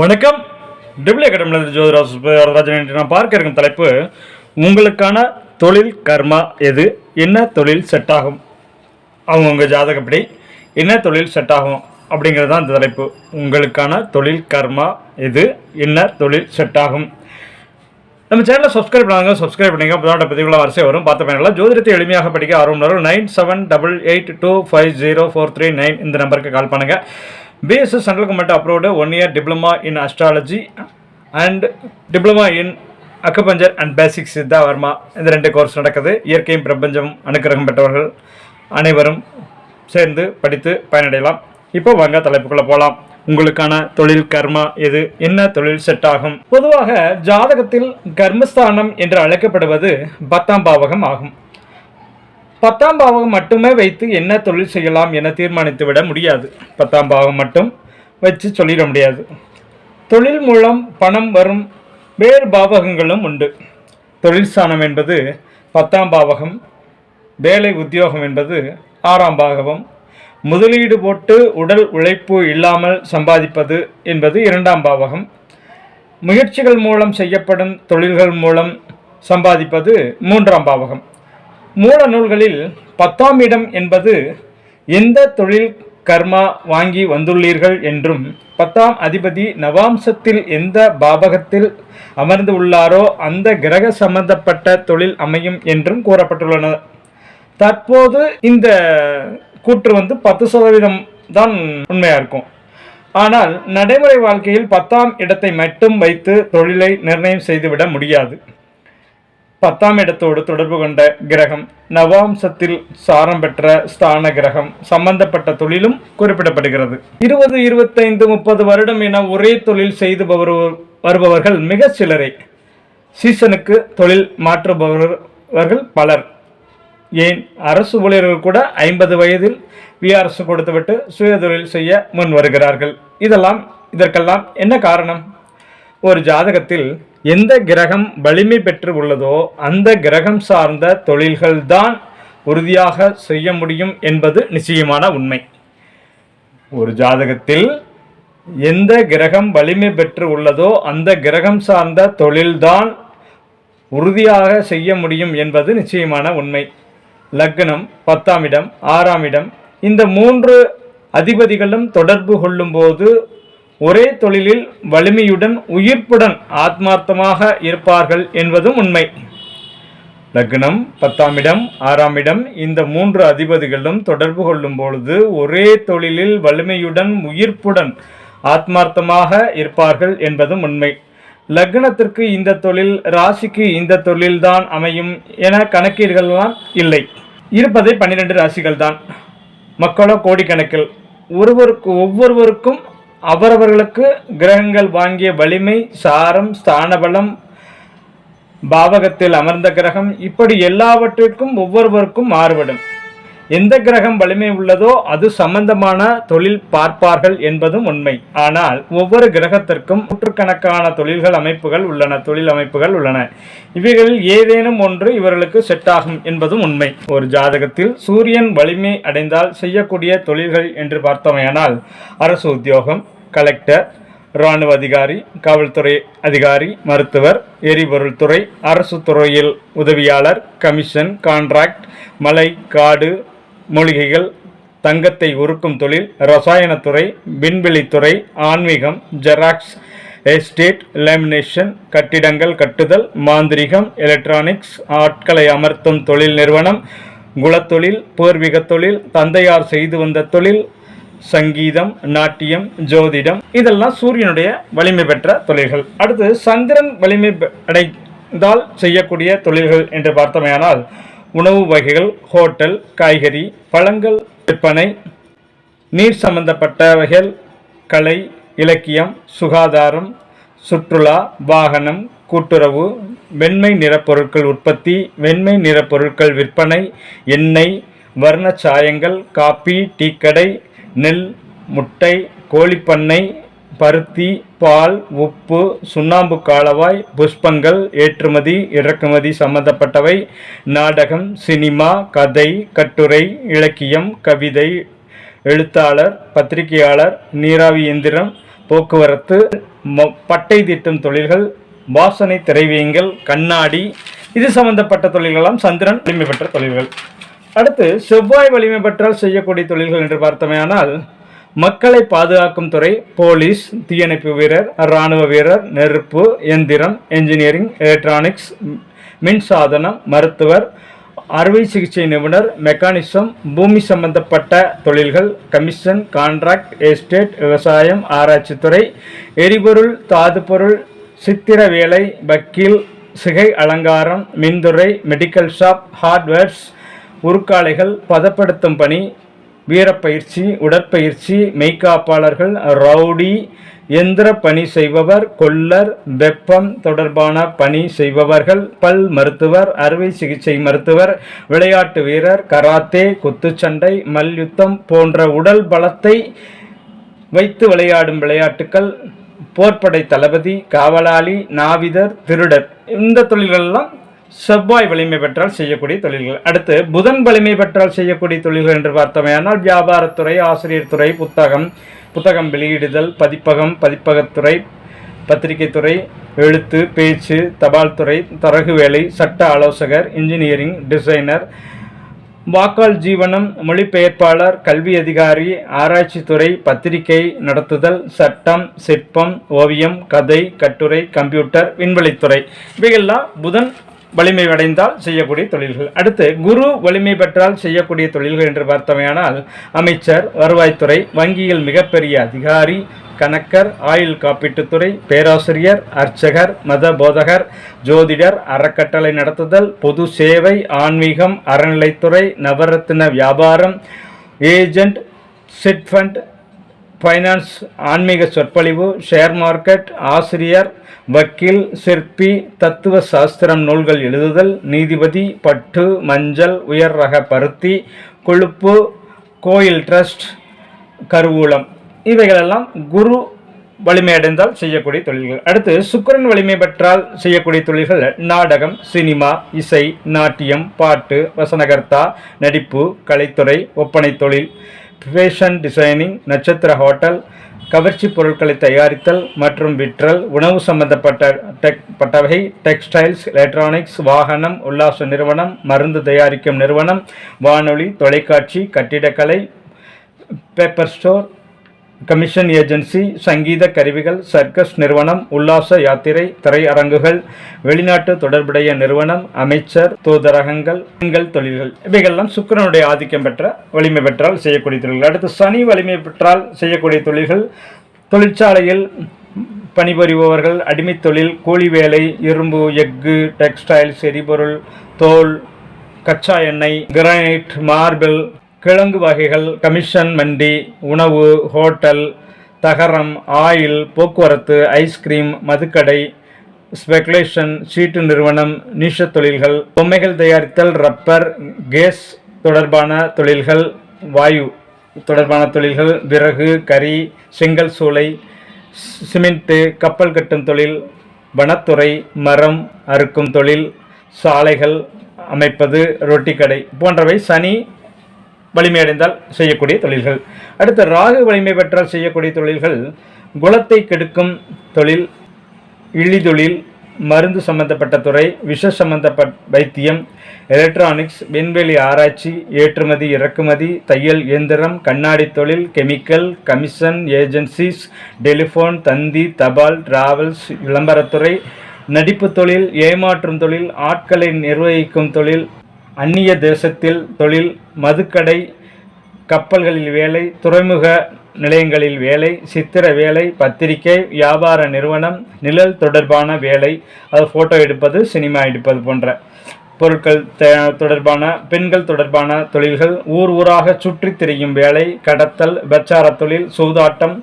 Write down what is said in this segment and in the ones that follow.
வணக்கம். டிபிள் அகாடமியில் ஜோதிராஜ் வரதராஜன் என்று நான் பார்க்க இருக்கும் தலைப்பு உங்களுக்கான தொழில் கர்மா எது? என்ன தொழில் செட் ஆகும்? அவங்கவுங்க ஜாதகப்படி என்ன தொழில் செட் ஆகும்? அப்படிங்கிறது தான் இந்த தலைப்பு. உங்களுக்கான தொழில் கர்மா எது? என்ன தொழில் செட் ஆகும்? நம்ம சேனலை சப்ஸ்கிரைப் பண்ணாங்க சப்ஸ்கிரைப் பண்ணிங்க அப்போ பதிவுகளை வரிசை வரும். பார்த்த பயனில் ஜோதிடத்தை எளிமையாக படிக்க ஆர்வம் nine seven double eight two five zero four three nine இந்த நம்பருக்கு கால் பண்ணுங்கள் BSS central government approved one year diploma in astrology and diploma in acupuncture and basic Siddha Varma இந்த ரெண்டு கோர்ஸ் நடக்குது. இயற்கையும் பிரபஞ்சமும் அனுக்கிரகம் பெற்றவர்கள் அனைவரும் சேர்ந்து படித்து பயனடையலாம். இப்போ வாங்க தலைப்புக்குள்ளே போகலாம் உங்களுக்கான தொழில் கர்மா எது? என்ன தொழில் செட் ஆகும்? பொதுவாக ஜாதகத்தில் கர்மஸ்தானம் என்று அழைக்கப்படுவது பத்தாம் பாவகம் ஆகும். பத்தாம் பாவகம் மட்டுமே வைத்து என்ன தொழில் செய்யலாம் என தீர்மானித்து விட முடியாது. பத்தாம் பாவம் மட்டும் வச்சு சொல்லிட முடியாது. தொழில் மூலம் பணம் வரும் வேறு பாவகங்களும் உண்டு. தொழில் ஸ்தானம் என்பது பத்தாம் பாவகம் வேலை உத்தியோகம் என்பது ஆறாம் பாகவம் முதலீடு போட்டு உடல் உழைப்பு இல்லாமல் சம்பாதிப்பது என்பது இரண்டாம் பாவகம். முயற்சிகள் மூலம் செய்யப்படும் தொழில்கள் மூலம் சம்பாதிப்பது மூன்றாம் பாவகம். மூல நூல்களில் பத்தாம் இடம் என்பது எந்த தொழில் கர்மா வாங்கி வந்துள்ளீர்கள் என்றும் பத்தாம் அதிபதி நவாம்சத்தில் எந்த பாபகத்தில் அமர்ந்து உள்ளாரோ அந்த கிரக சம்பந்தப்பட்ட தொழில் அமையும் என்றும் கூறப்பட்டுள்ளன. தற்போது இந்த கூற்று வந்து பத்து சதவீதம் தான் உண்மையாக இருக்கும். ஆனால் நடைமுறை வாழ்க்கையில் பத்தாம் இடத்தை மட்டும் வைத்து தொழிலை நிர்ணயம் செய்துவிட முடியாது. பத்தாம் இடத்தோடு தொடர்பு கொண்ட கிரகம் நவாம்சத்தில் சாரம் பெற்ற ஸ்தான கிரகம் சம்பந்தப்பட்ட தொழிலும் குறிப்பிடப்படுகிறது. இருபது இருபத்தைந்து முப்பது வருடம் என ஒரே தொழில் செய்து வருபவர்கள் மிக சிலரே. சீசனுக்கு தொழில் மாற்றுபவர்கள் பலர். ஏன்? அரசு ஊழியர்கள் கூட ஐம்பது வயதில் விஆர்எஸ் கொடுத்துவிட்டு சுய தொழில் செய்ய முன் வருகிறார்கள் இதெல்லாம் இதற்கெல்லாம் என்ன காரணம்? ஒரு ஜாதகத்தில் எந்த கிரகம் வலிமை பெற்று உள்ளதோ அந்த கிரகம் சார்ந்த தொழில்கள்தான் உறுதியாக செய்ய முடியும் என்பது நிச்சயமான உண்மை. ஒரு ஜாதகத்தில் எந்த கிரகம் வலிமை பெற்று உள்ளதோ அந்த கிரகம் சார்ந்த தொழில்தான் உறுதியாக செய்ய முடியும் என்பது நிச்சயமான உண்மை. லக்னம் பத்தாம் இடம் ஆறாம் இடம். இந்த மூன்று அதிபதிகளும் தொடர்பு கொள்ளும்போது ஒரே தொழிலில் வலிமையுடன் உயிர்ப்புடன் ஆத்மார்த்தமாக இருப்பார்கள் என்பதும் உண்மை. லக்னம் பத்தாம் இடம் ஆறாம் இடம் இந்த மூன்று அதிபதிகளும் தொடர்பு கொள்ளும் பொழுது ஒரே தொழிலில் வலிமையுடன் உயிர்ப்புடன் ஆத்மார்த்தமாக இருப்பார்கள் என்பதும் உண்மை. லக்னத்திற்கு இந்த தொழில் ராசிக்கு இந்த தொழில்தான் அமையும் என கணக்கீடுகள்லாம் இல்லை. இருப்பதை பன்னிரெண்டு ராசிகள் தான் மக்களோ கோடிக்கணக்கில். ஒருவருக்கு ஒவ்வொருவருக்கும் அவரவர்களுக்கு கிரகங்கள் வாங்கிய வலிமை சாரம் ஸ்தானபலம் பாவகத்தில் அமர்ந்த கிரகம் இப்படி எல்லாவற்றிற்கும் ஒவ்வொருவருக்கும் மாறுபடும். எந்த கிரகம் வலிமை உள்ளதோ அது சம்பந்தமான தொழில் பார்ப்பார்கள் என்பதும் உண்மை. ஆனால் ஒவ்வொரு கிரகத்திற்கும் நூற்றுக்கணக்கான தொழில்கள் அமைப்புகள் உள்ளன தொழில் அமைப்புகள் உள்ளன. இவைகளில் ஏதேனும் ஒன்று இவர்களுக்கு செட் ஆகும் என்பதும் உண்மை. ஒரு ஜாதகத்தில் சூரியன் வலிமை அடைந்தால் செய்யக்கூடிய தொழில்கள் என்று பார்த்தோமையானால் அரசு உத்தியோகம் கலெக்டர் இராணுவ அதிகாரி காவல்துறை அதிகாரி மருத்துவர் எரிபொருள் துறை அரசு துறையில் உதவியாளர் கமிஷன் கான்ட்ராக்ட் மலை காடு மூலிகைகள் தங்கத்தை உருக்கும் தொழில் ரசாயனத்துறை விண்வெளித்துறை ஆன்மீகம் ஜெராக்ஸ் எஸ்டேட் லேமினேஷன் கட்டிடங்கள் கட்டுதல் மாந்திரிகம் எலக்ட்ரானிக்ஸ் ஆட்களை அமர்த்தும் தொழில் நிறுவனம் குலத்தொழில் பூர்வீக தொழில் தந்தையார் செய்து வந்த தொழில் சங்கீதம் நாட்டியம் ஜோதிடம் இதெல்லாம் சூரியனுடைய வலிமை பெற்ற தொழில்கள். அடுத்து சந்திரன் வலிமை அடைந்தால் செய்யக்கூடிய தொழில்கள் என்று பார்த்தோமேயானால் உணவு வகைகள் ஹோட்டல் காய்கறி பழங்கள் விற்பனை நீர் சம்பந்தப்பட்ட வகைகள் கலை இலக்கியம் சுகாதாரம் சுற்றுலா வாகனம் கூட்டுறவு வெண்மை நிறப்பொருட்கள் உற்பத்தி வெண்மை நிறப்பொருட்கள் விற்பனை எண்ணெய் வர்ண சாயங்கள் காப்பி டீக்கடை நெல் முட்டை கோழிப்பண்ணை பருத்தி பால் உப்பு சுண்ணாம்பு காலவாய் புஷ்பங்கள் ஏற்றுமதி இறக்குமதி சம்பந்தப்பட்டவை நாடகம் சினிமா கதை கட்டுரை இலக்கியம் கவிதை எழுத்தாளர் பத்திரிகையாளர் நீராவி எந்திரம் போக்குவரத்து பட்டை தீட்டும் தொழில்கள் வாசனை திரைவியங்கள் கண்ணாடி இது சம்பந்தப்பட்ட தொழில்களாம் சந்திரன் வலிமை பெற்ற தொழில்கள். அடுத்து செவ்வாய் வலிமை பெற்றால் செய்யக்கூடிய தொழில்கள் என்று பார்த்தமையானால் மக்களை பாதுகாக்கும் துறை போலீஸ் தீயணைப்பு வீரர் இராணுவ வீரர் நெருப்பு எந்திரம் என்ஜினியரிங் எலக்ட்ரானிக்ஸ் மின்சாதனம் மருத்துவர் அறுவை சிகிச்சை நிபுணர் மெக்கானிசம் பூமி சம்பந்தப்பட்ட தொழில்கள் கமிஷன் கான்ட்ராக்ட் எஸ்டேட் விவசாயம் ஆராய்ச்சித்துறை எரிபொருள் தாதுப்பொருள் சித்திர வேலை வக்கீல் சிகை அலங்காரம் மின்துறை மெடிக்கல் ஷாப் ஹார்ட்வேர்ஸ் உருக்காலைகள் பதப்படுத்தும் பணி வீரப்பயிற்சி உடற்பயிற்சி மெய்க்காப்பாளர்கள் ரவுடி எந்திர பணி செய்பவர் கொல்லர் வெப்பம் தொடர்பான பணி செய்பவர்கள் பல் மருத்துவர் அறுவை சிகிச்சை மருத்துவர் விளையாட்டு வீரர் கராத்தே குத்துச்சண்டை மல்யுத்தம் போன்ற உடல் பலத்தை வைத்து விளையாடும் விளையாட்டுக்கள் போர்ப்படை தளபதி காவலாளி நாவிதர் திருடர் இந்த தொழில்கள்லாம் செவ்வாய் வலிமை பெற்றால் செய்யக்கூடிய தொழில்கள். அடுத்து புதன் வலிமை பெற்றால் செய்யக்கூடிய தொழில்கள் என்று பார்த்தோமேயானால் வியாபாரத்துறை ஆசிரியர் துறை புத்தகம் புத்தகம் வெளியிடுதல் பதிப்பகம் பதிப்பகத்துறை பத்திரிகைத்துறை எழுத்து பேச்சு தபால் துறை தரகு வேலை சட்ட ஆலோசகர் இன்ஜினியரிங் டிசைனர் வாக்காள் ஜீவனம் மொழிபெயர்ப்பாளர் கல்வி அதிகாரி ஆராய்ச்சித்துறை பத்திரிகை நடத்துதல் சட்டம் சிற்பம் ஓவியம் கதை கட்டுரை கம்ப்யூட்டர் விண்வெளித்துறை இவையெல்லாம் புதன் வலிமை அடைந்தால் செய்யக்கூடிய தொழில்கள். அடுத்து குரு வலிமை பெற்றால் செய்யக்கூடிய தொழில்கள் என்று பார்த்தமையானால் அமைச்சர் வருவாய்த்துறை வங்கியில் மிகப்பெரிய அதிகாரி கணக்கர் ஆயுள் காப்பீட்டுத்துறை பேராசிரியர் அர்ச்சகர் மத போதகர் ஜோதிடர் அறக்கட்டளை நடத்துதல் பொது சேவை ஆன்மீகம் அறநிலைத்துறை நவரத்தின வியாபாரம் ஏஜெண்ட் சிட்ஃபண்ட் ஃபைனான்ஸ் ஆன்மீக சொற்பொழிவு ஷேர் மார்க்கெட் ஆசிரியர் வக்கீல் சிற்பி தத்துவ சாஸ்திரம் நூல்கள் எழுதுதல் நீதிபதி பட்டு மஞ்சள் உயர் ரக பருத்தி கொழுப்பு கோயில் ட்ரஸ்ட் கருவூலம். இவைகளெல்லாம் குரு வலிமை அடைந்தால் செய்யக்கூடிய தொழில்கள். அடுத்து சுக்கரன் வலிமை பெற்றால் செய்யக்கூடிய தொழில்கள் நாடகம் சினிமா இசை நாட்டியம் பாட்டு வசனகர்த்தா நடிப்பு கலைத்துறை ஒப்பனை தொழில். ஃபேஷன் டிசைனிங் நட்சத்திர ஹோட்டல் கவர்ச்சி பொருட்களை தயாரித்தல் மற்றும் விற்றல் உணவு சம்பந்தப்பட்ட டெக் பட்டவகை டெக்ஸ்டைல்ஸ் எலக்ட்ரானிக்ஸ் வாகனம் உல்லாச நிறுவனம் மருந்து தயாரிக்கும் நிறுவனம் வானொலி தொலைக்காட்சி கட்டிடக்கலை பேப்பர் ஸ்டோர் கமிஷன் ஏஜென்சி சங்கீத கருவிகள் சர்க்கஸ் நிறுவனம் உல்லாச யாத்திரை திரையரங்குகள் வெளிநாட்டு தொடர்புடைய நிறுவனம் அமைச்சர் தூதரகங்கள் பெண்கள் தொழில்கள். இவைகள்லாம் சுக்கிரனுடைய ஆதிக்கம் பெற்ற வலிமை பெற்றால் செய்யக்கூடிய தொழில்கள். அடுத்து சனி வலிமை பெற்றால் செய்யக்கூடிய தொழில்கள் தொழிற்சாலையில் பணிபுரிபவர்கள் அடிமை தொழில் கூலி வேலை இரும்பு எஃகு டெக்ஸ்டைல்ஸ் எரிபொருள் தோல் கச்சா எண்ணெய் கிரானைட் மார்பிள் கிழங்கு வகைகள் கமிஷன் மண்டி உணவு ஹோட்டல் தகரம் ஆயில் போக்குவரத்து ஐஸ்கிரீம் மதுக்கடை ஸ்பெகுலேஷன் சீட்டு நிறுவனம் நீஷ தொழில்கள் பொம்மைகள் தயாரித்தல் ரப்பர் கேஸ் தொடர்பான தொழில்கள் வாயு தொடர்பான தொழில்கள் விறகு கறி செங்கல் சூளை சிமெண்ட்டு கப்பல் கட்டும் தொழில் வனத்துறை மரம் அறுக்கும் தொழில் சாலைகள் அமைப்பது ரொட்டி கடை போன்றவை சனி வலிமையடைந்தால் செய்யக்கூடிய தொழில்கள். அடுத்து ராகு வலிமை பெற்றால் செய்யக்கூடிய தொழில்கள் குலத்தை கெடுக்கும் தொழில் இழிதொழில் மருந்து சம்பந்தப்பட்ட துறை விஷ சம்பந்தப்பட்ட வைத்தியம் எலக்ட்ரானிக்ஸ் விண்வெளி ஆராய்ச்சி ஏற்றுமதி இறக்குமதி தையல் இயந்திரம் கண்ணாடி தொழில் கெமிக்கல் கமிஷன் ஏஜென்சிஸ் டெலிஃபோன் தந்தி தபால் டிராவல்ஸ் விளம்பரத்துறை நடிப்பு தொழில் ஏமாற்றும் தொழில் ஆட்களை நிர்வகிக்கும் தொழில் அந்நிய தேசத்தில் தொழில் மதுக்கடை கப்பல்களில் வேலை துறைமுக நிலையங்களில் வேலை சித்திர வேலை பத்திரிகை வியாபார நிறுவனம் நிழல் தொடர்பான வேலை அது ஃபோட்டோ எடுப்பது சினிமா எடுப்பது போன்ற பொருட்கள் தொடர்பான பெண்கள் தொடர்பான தொழில்கள் ஊர் ஊராக சுற்றித் திரியும் வேலை கடத்தல் பிரச்சார தொழில் சூதாட்டம்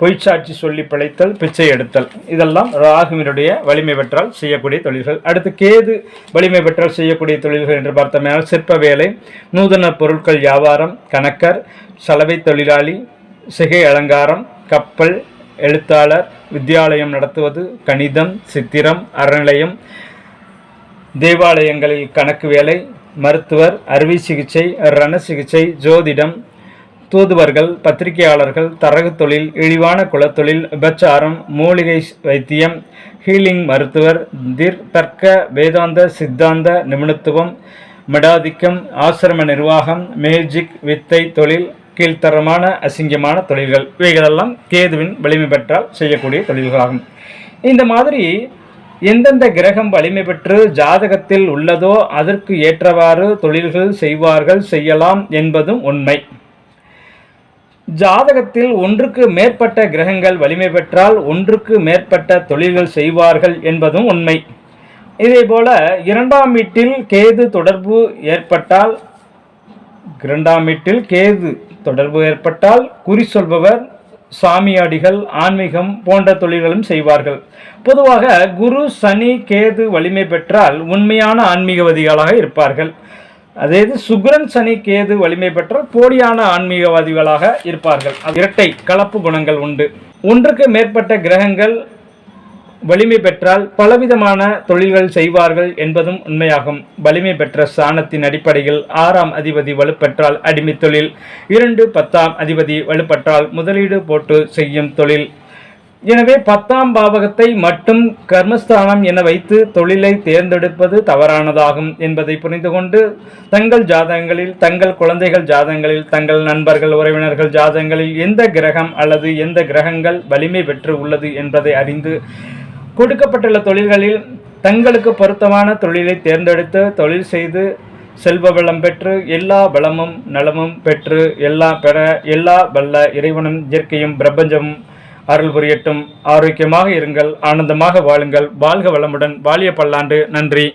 பொய்ச்சாட்சி சொல்லி பிழைத்தல் பிச்சை எடுத்தல். இதெல்லாம் ராகுவினுடைய வலிமை பெற்றால் செய்யக்கூடிய தொழில்கள். அடுத்து கேது வலிமை பெற்றால் செய்யக்கூடிய தொழில்கள் என்று பார்த்தோம்னால் சிற்ப வேலை நூதன பொருட்கள் வியாபாரம் கணக்கர் சலவை தொழிலாளி சிகை அலங்காரம் கப்பல் எழுத்தாளர் வித்தியாலயம் நடத்துவது கணிதம் சித்திரம் அறநிலையம் தேவாலயங்களில் கணக்கு வேலை மருத்துவர் அறுவை சிகிச்சை ரண சிகிச்சை ஜோதிடம் தூதுவர்கள் பத்திரிகையாளர்கள் தரகு தொழில் இழிவான குலத்தொழில் விபச்சாரம் மூலிகை வைத்தியம் ஹீலிங் மருத்துவர் திர் தர்க்க வேதாந்த சித்தாந்த நிபுணத்துவம் மடாதிக்கம் ஆசிரம நிர்வாகம் மேஜிக் வித்தை தொழில் கீழ்த்தரமான அசிங்கமான தொழில்கள். இவைகளெல்லாம் கேதுவின் வலிமை பெற்றால் செய்யக்கூடிய தொழில்களாகும். இந்த மாதிரி எந்தெந்த கிரகம் வலிமை பெற்று ஜாதகத்தில் உள்ளதோ அதற்கு ஏற்றவாறு தொழில்கள் செய்வார்கள் செய்யலாம் என்பதும் உண்மை. ஜாதகத்தில் ஒன்றுக்கு மேற்பட்ட கிரகங்கள் வலிமை பெற்றால் ஒன்றுக்கு மேற்பட்ட தொழில்கள் செய்வார்கள் என்பதும் உண்மை. இதேபோல இரண்டாம் வீட்டில் கேது தொடர்பு ஏற்பட்டால் இரண்டாம் வீட்டில் கேது தொடர்பு ஏற்பட்டால் குறி சொல்பவர் சாமியாடிகள் ஆன்மீகம் போன்ற தொழில்களும் செய்வார்கள். பொதுவாக குரு சனி கேது வலிமை பெற்றால் உண்மையான ஆன்மீகவாதிகளாக இருப்பார்கள். அதே இது சனி கேது வலிமை பெற்றால் போலியான ஆன்மீகவாதிகளாக இருப்பார்கள். இரட்டை கலப்பு குணங்கள் உண்டு. ஒன்றுக்கு மேற்பட்ட கிரகங்கள் வலிமை பெற்றால் பலவிதமான தொழில்கள் செய்வார்கள் என்பதும் உண்மையாகும். வலிமை பெற்ற ஸ்தானத்தின் அடிப்படையில் ஆறாம் அதிபதி வலுப்பெற்றால் அடிமை தொழில் இரண்டு பத்தாம் அதிபதி வலுப்பெற்றால் முதலீடு போட்டு செய்யும் தொழில். எனவே பத்தாம் பாவகத்தை மட்டும் கர்மஸ்தானம் என வைத்து தொழிலை தேர்ந்தெடுப்பது தவறானதாகும் என்பதை புரிந்து கொண்டு தங்கள் ஜாதகங்களில் தங்கள் குழந்தைகள் ஜாதகங்களில் தங்கள் நண்பர்கள் உறவினர்கள் ஜாதகங்களில் எந்த கிரகம் அல்லது எந்த கிரகங்கள் வலிமை பெற்று உள்ளது என்பதை அறிந்து கொடுக்கப்பட்டுள்ள தொழில்களில் தங்களுக்கு பொருத்தமான தொழிலை தேர்ந்தெடுத்து தொழில் செய்து செல்வ வளம் பெற்று எல்லா வளமும் நலமும் பெற்று எல்லா பெற எல்லா வல்ல இறைவனும் இயற்கையும் பிரபஞ்சமும் அருள் புரியட்டும். ஆரோக்கியமாக இருங்கள் ஆனந்தமாக வாழுங்கள். வாழ்க வளமுடன். வாழிய பல்லாண்டு. நன்றி.